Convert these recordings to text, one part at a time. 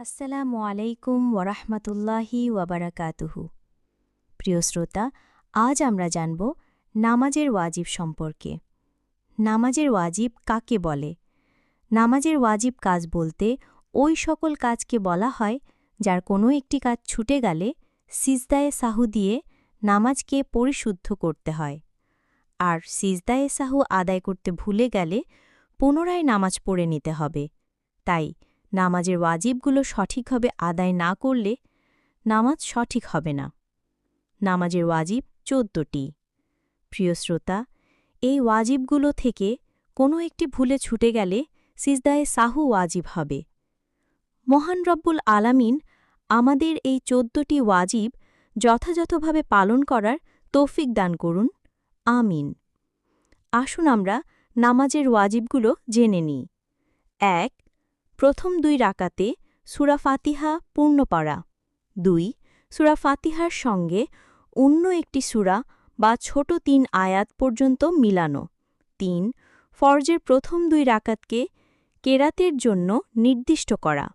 আসসালামু আলাইকুম ওরহমতুল্লাহি ওয়াবারাকাতুহু। প্রিয় শ্রোতা, আজ আমরা জানব নামাজের ওয়াজিব সম্পর্কে। নামাজের ওয়াজিব কাকে বলে? নামাজের ওয়াজিব কাজ বলতে ওই সকল কাজকে বলা হয় যার কোনো একটি কাজ ছুটে গেলে সিজদায়ে সাহু দিয়ে নামাজকে পরিশুদ্ধ করতে হয়। আর সিজদায়ে সাহু আদায় করতে ভুলে গেলে পুনরায় নামাজ পড়ে নিতে হবে। তাই নামাজের ওয়াজিবগুলো সঠিকভাবে আদায় না করলে নামাজ সঠিক হবে না। নামাজের ওয়াজিব চোদ্দটি। প্রিয় শ্রোতা, এই ওয়াজিবগুলো থেকে কোনো একটি ভুলে ছুটে গেলে সিজদায়ে সাহু ওয়াজিব হবে। মহান রব্বুল আলামিন আমাদের এই চোদ্দটি ওয়াজিব যথাযথভাবে পালন করার তৌফিক দান করুন। আমিন। আসুন আমরা নামাজের ওয়াজিবগুলো জেনে নিই। এক প্রথম দুই রাকাতে সুরা ফাতিহা পূর্ণ পড়া। দুই, সুরা ফাতিহার সঙ্গে অন্য একটি সুরা বা ছোট তিন আয়াত পর্যন্ত মিলানো। তিন, ফরজের প্রথম দুই রাকাতকে কেরাতের জন্য নির্দিষ্ট করা।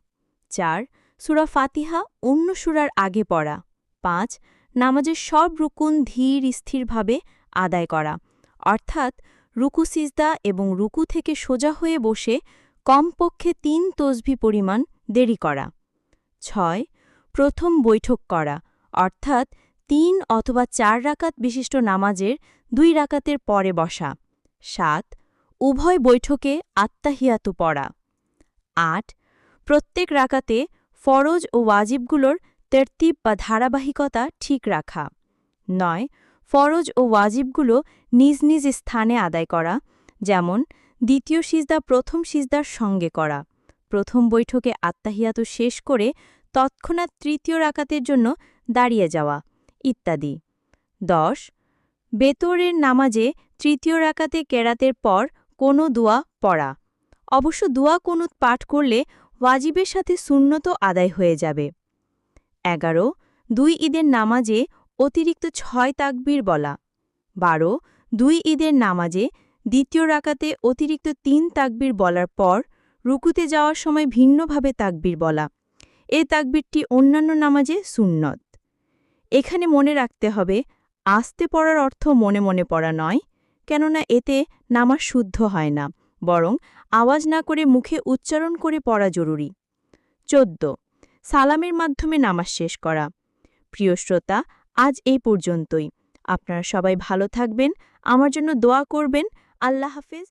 চার, সুরা ফাতিহা অন্য সুরার আগে পড়া। পাঁচ, নামাজের সব রুকুন ধীর স্থিরভাবে আদায় করা। অর্থাৎ রুকু সিজদা এবং রুকু থেকে সোজা হয়ে বসে কমপক্ষে তিন তসভি পরিমাণ দেরি করা। ছয়, প্রথম বৈঠক করা, অর্থাৎ তিন অথবা চার রাকাত বিশিষ্ট নামাজের দুই রাকাতের পরে বসা। সাত, উভয় বৈঠকে আত্মাহিয়াতু পড়া। আট, প্রত্যেক রাকাতে ফরজ ও ওয়াজিবগুলোর তেরতিব বা ধারাবাহিকতা ঠিক রাখা। নয়, ফরজ ও ওয়াজিবগুলো নিজ নিজ স্থানে আদায় করা, যেমন দ্বিতীয় সিজদা প্রথম সিজদার সঙ্গে করা। প্রথম বৈঠকে আত্মাহিয়াতু শেষ করে তৎক্ষণাৎ তৃতীয় রাকাতের জন্য দাঁড়িয়ে যাওয়া, ইত্যাদি। দশ, বেতরের নামাজে তৃতীয় রাকাতে কেরাতের পর কোনো দোয়া পড়া। অবশ্য দোয়া কোনুত পাঠ করলে ওয়াজিবের সাথে শূন্যত আদায় হয়ে যাবে। এগারো, দুই ঈদের নামাজে অতিরিক্ত ছয় তাকবীর বলা। বারো, দুই ঈদের নামাজে দ্বিতীয় রাকাতে অতিরিক্ত তিন তাকবীর বলার পর রুকুতে যাওয়ার সময় ভিন্নভাবে তাকবীর বলা। এ তাকবীরটি অন্যান্য নামাজে সুন্নত। এখানে মনে রাখতে হবে, আস্তে পড়ার অর্থ মনে মনে পড়া নয়, কেননা এতে নামাজ শুদ্ধ হয় না, বরং আওয়াজ না করে মুখে উচ্চারণ করে পড়া জরুরি। চোদ্দ, সালামের মাধ্যমে নামাজ শেষ করা। প্রিয় শ্রোতা, আজ এই পর্যন্তই। আপনারা সবাই ভালো থাকবেন, আমার জন্য দোয়া করবেন আল্লাহ হাফেজ।